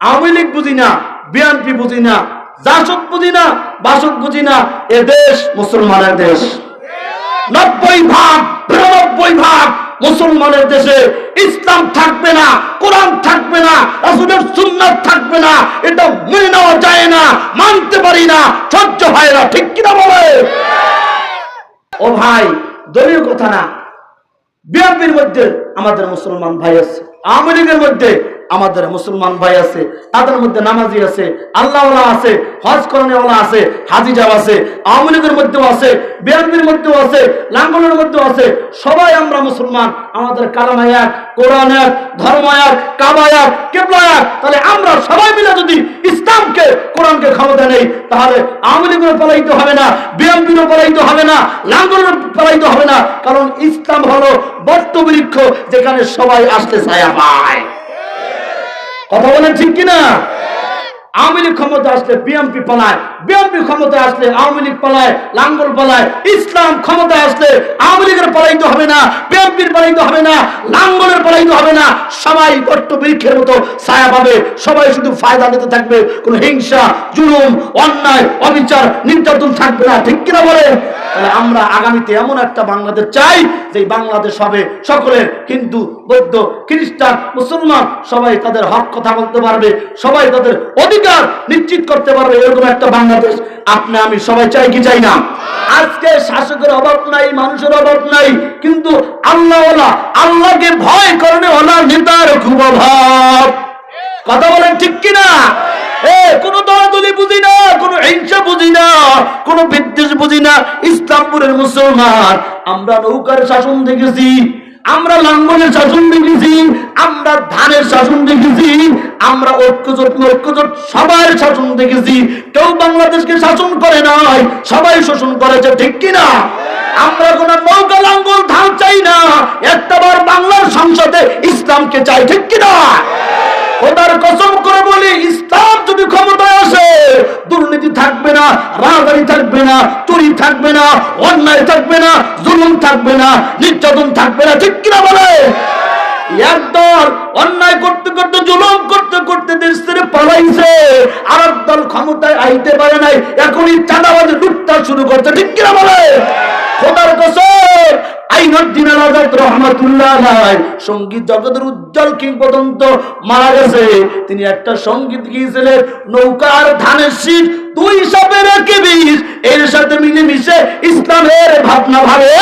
আওয়ামী লীগ বুঝি না, বিএনপি বুঝি না, জাসদ বুঝি না, বাসদ বুঝি না, এ দেশ মুসলমানের দেশ। নব্বই ভাগ, বিরানব্বই ভাগ মুসলমানের দেশে ইসলাম থাকবে না, কোরআন থাকবে না, রাসূলের সুন্নাত থাকবে না, এটা মেনে নেওয়া যায় না, মানতে পারি না, সহ্য হয় না, ঠিক কিনা বলে? ও ভাই, দলীয় কথা না। বিএনপির মধ্যে আমাদের মুসলমান ভাই আছে, আওয়ামী লীগের মধ্যে আমাদের মুসলমান ভাই আছে, তাদের মধ্যে নামাজি আছে, আল্লাহওয়ালা আছে, হজ করণেওয়ালা আছে, হাজি যাব আছে, আওয়ামী লীগের মধ্যেও আছে, বিএনপির মধ্যেও আছে, লাঙ্গলের মধ্যেও আছে, সবাই আমরা মুসলমান, আমাদের কালাম এক, কোরআন এক, ধর্ম এক, কাবা এক তাহলে আমরা সবাই মিলে যদি ইসলামকে, কোরআনকে ক্ষমতা নেই, তাহলে আওয়ামী লীগের পালাইতে হবে না, বিএনপিরও পালাইতে হবে না লাঙ্গলের পালাইতে হবে না, কারণ ইসলাম হলো বটবৃক্ষ যেখানে সবাই আসতে ছায়া পায় কথা বলেন ঠিক কিনা? আওয়ামী লীগ ক্ষমতা আসলে বিএনপি পালায় বিএনপি ক্ষমতা আসলে আওয়ামী লীগ পালায়, লাঙ্গল পালায়, ইসলাম ক্ষমতা আসলে আওয়ামী লীগের পালাইতে হবে না বিএনপির পালাইতে হবে না, লাঙ্গলের পালাইতে হবে না। সবাই গট্ট বৃক্ষের মতো ছায়া পাবে, সবাই শুধু ফায়দা নিতে থাকবে, কোনো হিংসা, জুলুম, অন্যায়, অবিচার, নির্যাতন থাকবে না, ঠিক কিনা বলে তাহলে আমরা আগামীতে এমন একটা বাংলাদেশ চাই যে বাংলাদেশ হবে সকলের হিন্দু, বৌদ্ধ, খ্রিস্টান, মুসলমান, সবাই তাদের হক কথা বলতে পারবে, সবাই তাদের অধিকার নিশ্চিত করতে পারবে এরকম একটা বাংলাদেশ। আপনি, আমি সবাই চাই কি চাই না? আজকে শাসকের অভাব নাই, মানুষের অভাব নাই, কিন্তু আল্লাহ আল্লাহকে ভয় করণে ওলা নেতার খুব অভাব। কথা বলেন ঠিক কিনা? কোন দলাদলি বুঝি না, কোন হিংসা বুঝি না, কোন বিদ্বেষ বুঝি না। ইসলামপুরের মুসলমান, আমরা নৌকার শাসন দেখেছি। আমরা লাঙ্গলের শাসন দেখেছি, আমরা ধানের শাসন দেখেছি, আমরা ঐক্যজোট ঐক্যজোট সবার শাসন দেখেছি। কেউ বাংলাদেশকে শাসন করে নাই, সবাই শোষণ করেছে, ঠিক কিনা? আমরা কোন নৌকা লাঙ্গল ধান চাই না একটাবার বাংলার সংসদে ইসলামকে চাই, ঠিক কিনা? খোদার কসম করে বলি, ইসলাম যদি আসে দুর্নীতি থাকবে না, রাজধানী থাকবে না, চুরি থাকবে না, অন্যায় থাকবে না, জুলুম থাকবে না, নির্যাতন থাকবে না, ঠিক কিনা বলে? অন্যায় করতে করতে, জুলুম করতে করতে পালাইছে। আর দল ক্ষমতায় আইতে পারে নাই, এখনই চাঁদাবাজে শুরু করতে ঠিক কিনা বলে? খোদার রহমাতুল্লাহ সংগীত জগতের উজ্জ্বল কিংবদন্ত মারা গেছে। তিনি একটা সংগীত গিয়েছিলেন, নৌকার ধানের শীত সাপের একে বিষ এর সাথে মিলে মিশে ইসলামের ভাবনা ভাবে।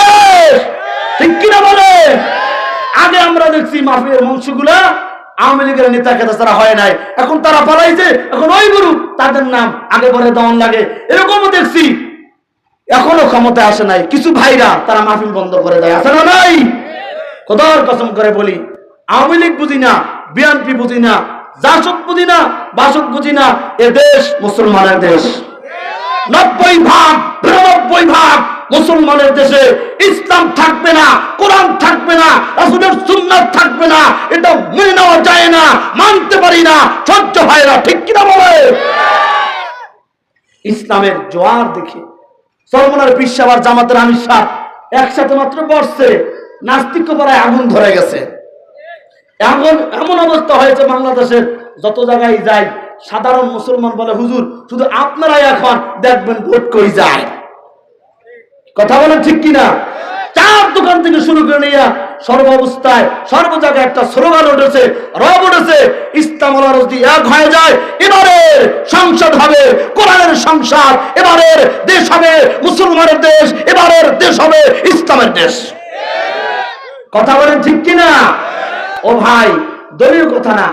ঠিক কিনা বলে? আগে আমরা দেখছি মাফিয়ার মঞ্চগুলা, আওয়ামী লীগের নেতা হয় নাই। এখন তারা পালাইছে, এখন ওই গুরু তাদের নাম আগে পরে দমন লাগে। এরকমও দেখছি। এখনও ক্ষমতায় আসে নাই। কিছু ভাইরা তারা মাহফিল বন্ধ করে দেয়। আসে না নাই? খোদার কসম করে বলি, আওয়ামী লীগ বুঝি না, বিএনপি বুঝি না জাসদ বুঝি না বাসদ বুঝি না এ দেশ মুসলমানের দেশ। নব্বই ভাগ, বিরানব্বই ভাগ মুসলমানের দেশে ইসলাম থাকবে না, কোরআন থাকবে না, রাসূলের সুন্নাত থাকবে না, এটা মেনে নেওয়া যায় না, মানতে পারি না, সহ্য হয় না, ঠিক কিনা বলে? ইসলামের জোয়ার দেখি সলমনের পিসাবার জামাতের আমির সাহ একসাথে মাত্র বসছে নাস্তিক্য পাড়ায় আগুন ধরে গেছে। এমন এমন অবস্থা হয়েছে বাংলাদেশের যত জায়গায় যায়, সাধারণ মুসলমান বলে, হুজুর, শুধু আপনারাই এখন দেখবেন ভোট কই যায়। কথা বলেন ঠিক কিনা? চার দোকান থেকে শুরু করে নিয়ে সর্ব অবস্থায়, সর্ব জায়গায় একটা স্লোগান উঠেছে, রব উঠেছে, ইসলাম যদি এক হয়ে যায় এবারের সংসদ হবে, কোরআনের সংসার এবারের দেশ হবে, মুসলমানের দেশ এবারের দেশ হবে ইসলামের দেশ। কথা বলেন ঠিক কিনা? ও ভাই দলীয় কথা না।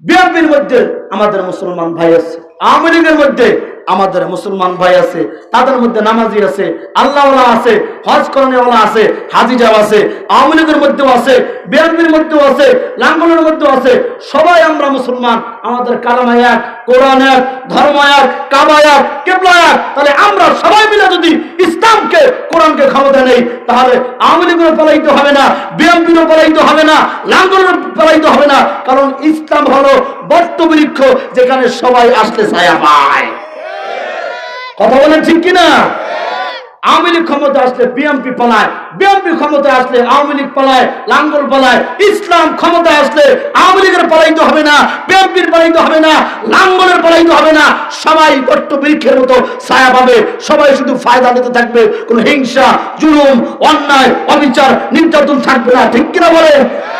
বিএনপির মধ্যে আমাদের মুসলমান ভাই আছে। আওয়ামী লীগের মধ্যে আমাদের মুসলমান ভাই আছে, তাদের মধ্যে নামাজি আছে, আল্লাহওয়ালা আছে, হজ করণেওয়ালা আছে, হাজি যাব আছে, আওয়ামী লীগের মধ্যেও আছে, বিএনপির মধ্যেও আছে, লাঙ্গলের মধ্যেও আছে, সবাই আমরা মুসলমান, আমাদের কালাম এক, কোরআন এক, ধর্ম এক, কাবা এক তাহলে আমরা সবাই মিলে যদি ইসলামকে, কোরআনকে ক্ষমতা নেই, তাহলে আওয়ামী লীগের পালাইতে হবে না বিএনপিরও পালাইতে হবে না, লাঙ্গলের পালাইতে হবে না, কারণ ইসলাম হলো বটবৃক্ষ যেখানে সবাই আসতে ছায়া পায়। কথা বলেন ঠিক কিনা? আওয়ামী লীগ ক্ষমতা আসলে বিএমপি পালায় বিএমপি ক্ষমতা আসলে আওয়ামী লীগ পালায়, লাঙ্গল পালায়, ইসলাম ক্ষমতা আসলে আওয়ামী লীগের পালাইতে হবে না বিএমপির পালাইতে হবে না, লাঙ্গলের পালাইতে হবে না। সবাই বট্ট বৃক্ষের মতো ছায়া পাবে, সবাই শুধু ফায়দা নিতে থাকবে, কোনো হিংসা, জুলুম, অন্যায়, অবিচার, নির্যাতন থাকবে না, ঠিক কিনা বলে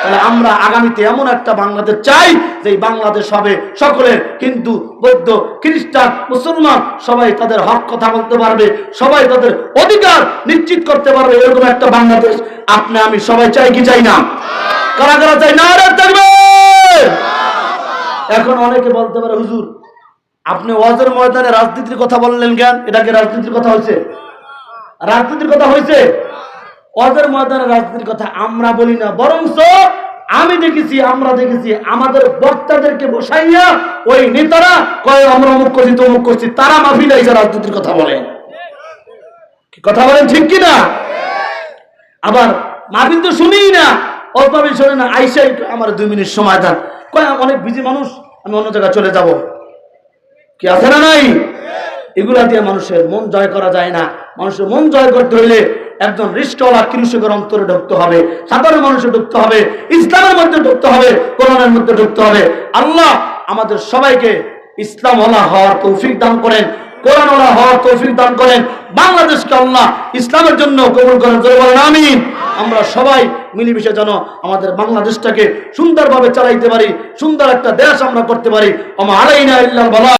তাহলে আমরা আগামীতে এমন একটা বাংলাদেশ চাই যে বাংলাদেশ হবে সকলের হিন্দু, বৌদ্ধ, খ্রিস্টান, মুসলমান, সবাই তাদের হক কথা বলতে পারবে, সবাই তাদের অধিকার নিশ্চিত করতে পারবে, এরকম একটা বাংলাদেশ আপনি, আমি সবাই চাই কি চাই না? কারা কারা চাই? না থাকবে! এখন অনেকে বলতে পারে, হুজুর, আপনি ওয়াজের ময়দানে রাজনীতির কথা বললেন কেন? এটাকে রাজনীতির কথা হয়েছে? রাজনীতির কথা হয়েছে? ওদের ময়দানে রাজনীতির কথা আমরা বলি না, বরঞ্চ আমি দেখেছি, আমরা দেখেছি আমাদের বক্তাদেরকে বসাইয়া ওই নেতারা কয়, আমরা অমুক করছি, তমুক করছি। তারা মাফিল এসে রাজনীতির কথা বলে। কথা বলেন ঠিক কি না আবার মাহফিল তো শুনিই না, অল্প আমি শুনে না আইসাই আমার দুই মিনিট সময় দেন। কয়, অনেক বিজি মানুষ, আমি অন্য জায়গায় চলে যাব। কি আছে না নাই? এগুলা দিয়ে মানুষের মন জয় করা যায় না। মানুষের মন জয় করতে হইলে একজন রিষ্টওয়ালা কৃষকের অন্তরে ঢুকতে হবে, সাধারণ মানুষে ঢুকতে হবে, ইসলামের মধ্যে ঢুকতে হবে, কোরআনের মধ্যে ঢুকতে হবে। আল্লাহ আমাদের সবাইকে ইসলাম ওলা হওয়ার তৌফিক দান করেন কোরআন ওলা হওয়ার তৌফিক দান করেন। বাংলাদেশকে আল্লাহ ইসলামের জন্য কবুল করেন, জোরে বলেন, আমিন। আমরা সবাই মিলেমিশে যেন আমাদের বাংলাদেশটাকে সুন্দরভাবে চালাইতে পারি, সুন্দর একটা দেশ আমরা করতে পারি। আমার আলাইনা ইল্লাল বালা।